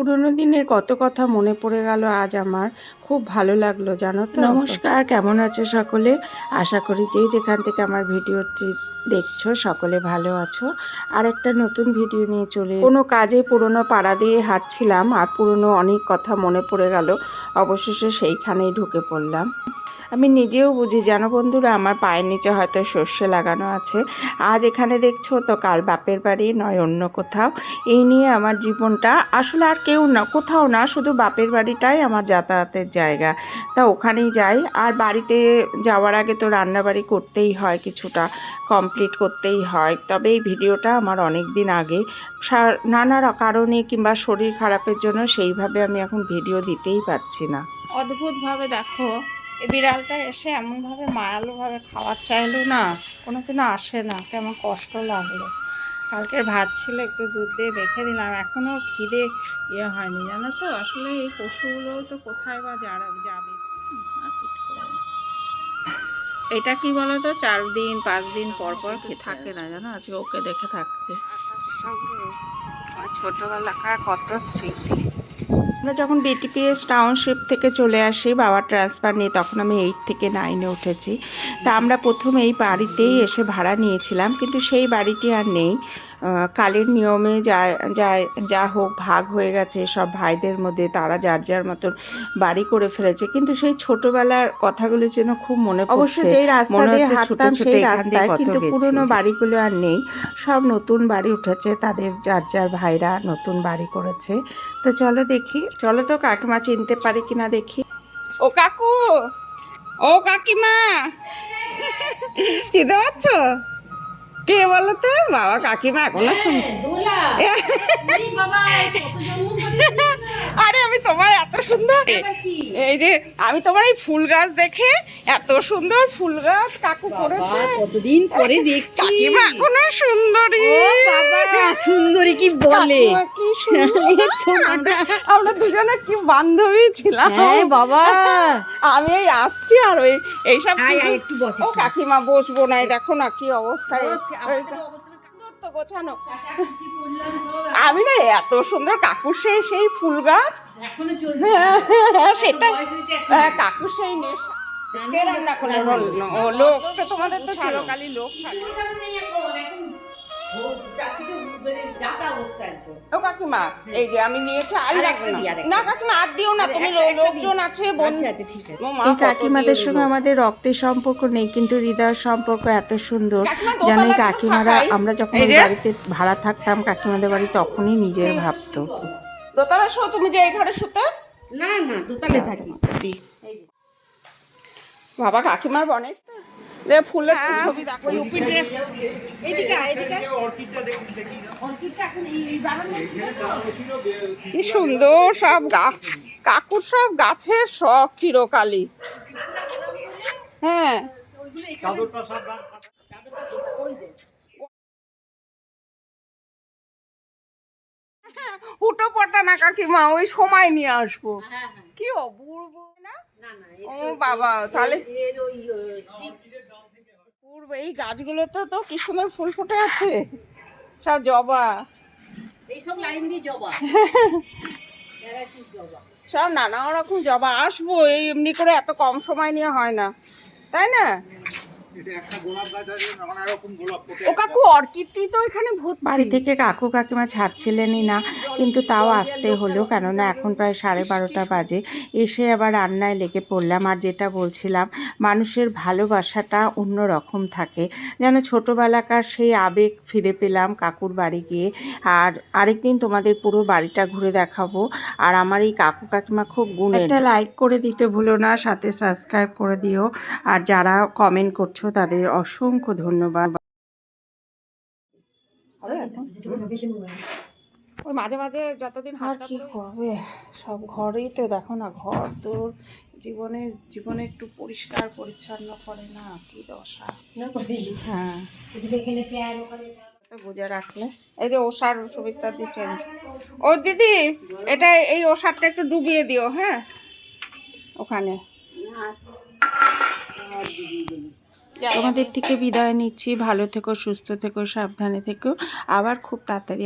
পুরোনো দিনের কত কথা মনে পড়ে গেল আজ আমার। খুব ভালো লাগল জানো তো? নমস্কার কেমন আছো সকলে? আশা করি যে যেখান থেকে আমার ভিডিওটি দেখছ সকলে ভালো আছো। আর একটা নতুন ভিডিও নিয়ে চলে কোনো কাজে পুরনো পাড়া দিয়ে হাঁটছিলাম আর পুরনো অনেক কথা মনে পড়ে গেল। অবশেষে সেইখানেই ঢুকে পড়লাম। আমি নিজেও বুঝি, জানো বন্ধুরা, আমার পায়ের নিচে হয়তো সর্ষে লাগানো আছে। আজ এখানে দেখছ তো, কাল বাপের বাড়ি, নয় অন্য কোথাও। এই নিয়ে আমার জীবনটা আসলে আর কেউ না, কোথাও না, শুধু বাপের বাড়িটাই আমার যাতায়াতের জায়গা। তা ওখানেই যাই। আর বাড়িতে যাওয়ার আগে তো রান্নাবাড়ি করতেই হয়, কিছুটা কমপ্লিট করতেই হয়। তবে এই ভিডিওটা আমার অনেক দিন আগে নানা কারণে কিংবা শরীর খারাপের জন্য সেইভাবে আমি এখন ভিডিও দিতেই পারছি না। অদ্ভুতভাবে দেখো এই বিড়ালটা এসে এমনভাবে মায়ালুভাবে খাওয়ার চাইলো না, কোনোদিনও আসে না। কেমন কষ্ট লাগল। কালকে ভাত ছিল, একটু দুধ দিয়ে রেখে দিলাম। এখনও খিদে ইয়ে হয়নি, জানো তো? আসলে এই পশুগুলো তো কোথায় বা যারা যাবে। এটা কি বলো তো চার দিন, পাঁচ দিন পর পর থাকে না, জানো? আজকে ওকে দেখে থাকছে। ছোটবেলাকার কত স্মৃতি। আমরা যখন বিটিপিএস টাউনশিপ থেকে চলে আসি, বাবার ট্রান্সফার নিয়ে, তখন আমি এইট থেকে নাইনে উঠেছি। তা আমরা প্রথম এই বাড়িতেই এসে ভাড়া নিয়েছিলাম, কিন্তু সেই বাড়িটি আর নেই। কালের নিয়মে যা যা যা হোক ভাগ হয়ে গেছে সব ভাইদের মধ্যে তারা যার যার মতন বাড়ি করে ফেলেছে। কিন্তু সেই ছোটবেলার কথাগুলো যেন খুব মনে পড়ছে। অবশ্য যেই রাস্তা দিয়ে হাঁটতাম সেই রাস্তায় কিন্তু পুরনো বাড়িগুলো আর নেই। সব নতুন বাড়ি উঠেছে তাদের যার যার ভাইরা নতুন বাড়ি করেছে। তো চলো দেখি চলো তো কাকিমা চিনতে পারি কিনা দেখি। ও কাকু ও কাকিমা। চিনতে পারছ? কে বলো তো বাবা কাকিমা এখনও শুন আরে আমি তোমার এত সুন্দর এই যে আমি তোমার এই ফুল গাছ দেখে এত সুন্দর ফুল গাছ কাকু করেছে। কতদিন পরে দেখছি। কাকিমা এখনও সুন্দরী সুন্দরী কি বলে? কি আমরা দুজনে কি বান্ধবী ছিলাম? হ্যাঁ বাবা। আমি এই আসছি আর ওই এইসব একটু বসে ও কাকিমা বসবো না দেখো না কি অবস্থায় গোছানো। আমি না এত সুন্দর কাকুর সেই সেই ফুল গাছ। সেটা বয়স হ্যাঁ, কাকুর সেই নেশা। রান্না করল? লোক তো তোমাদের তো চিরকালই লোক থাকে। ওখানে নেই এখন, এখন ও চারদিকে যাতা অবস্থা একদম। ও কাকিমা এই যে আমি নিয়েছি আর আর না দিই, আর একটা না দিই। কাকিমা আর দিও না তুমি একটা- লো- একটা দিই। লোকজন আছে বন্ধু আচ্ছা, আচ্ছা, ঠিক আছে। ও মা, এই কাকিমাদের সঙ্গে আমাদের রক্তের সম্পর্ক নেই কিন্তু হৃদয়ের সম্পর্ক এত সুন্দর যেন এই কাকিমারা আমরা যখন। বাড়িতে ভাড়া থাকতাম কাকিমাদের বাড়ি তখনই নিজের ভাবতো দোতলা শো তুমি যে এই ঘরে শুতে না না দোতলে থাকি। বাবা কাকিমার অনেক দে ফুলের ছবি দেখো। ওই উপি ড্রেস। এইদিকে আয়। অর্কিডটা এখন এই এই বারান্দায় ছিল কি সুন্দর সব গাছ কাকুর সব গাছের শখ চিরকালই। হ্যাঁ। পটা না কাকিমা ওই সময় নিয়ে আসব। হ্যাঁ হ্যাঁ। কি অপূর্ব না? ও বাবা তাহলে এর ওই স্টিক পূর্ব এই গাছগুলোতে তো কি সুন্দর ফুল ফুটে আছে। সব জবা। এইসব লাইন দিয়ে জবা। সব নানা রকম জবা। আসব এই এমনি করে এত কম সময় নিয়ে হয় না। তাই না? ও কাকু অর্কিডটি তো এখানে ভূত বাড়ি থেকে কাকু কাকিমা ছাড়ছিলেনই না কিন্তু তাও আসতে হলো কেননা এখন প্রায় সাড়ে বারোটা বাজে। এসে আবার রান্নায় লেগে পড়লাম আর যেটা বলছিলাম মানুষের ভালোবাসাটা অন্য রকম থাকে। যেন ছোটোবেলাকার সেই আবেগ ফিরে পেলাম কাকুর বাড়ি গিয়ে। আর আরেকদিন তোমাদের পুরো বাড়িটা ঘুরে দেখাবো। আর আমার এই কাকু কাকিমা খুব গুণ একটা লাইক করে দিতে ভুলো না সাথে সাবস্ক্রাইব করে দিও। আর যারা কমেন্ট করছ তাদের অসংখ্য ধন্যবাদ। ওই মাঝে মাঝে যতদিন আর কি করবে সব ঘরেই তো দেখো না ঘর তোর জীবনে জীবনে একটু পরিষ্কার পরিচ্ছন্ন করে না কি দশা। হ্যাঁ। গুজে রাখলে। এই যে ওষার সুবিধা দিয়ে চেঞ্জ ও দিদি এটা এই ওষারটা একটু ডুবিয়ে দিও হ্যাঁ? ওখানে। তোমাদের থেকে বিদায় নিচ্ছি। ভালো থেকো সুস্থ থেকো সাবধানে থেকো। আবার খুব তাড়াতাড়ি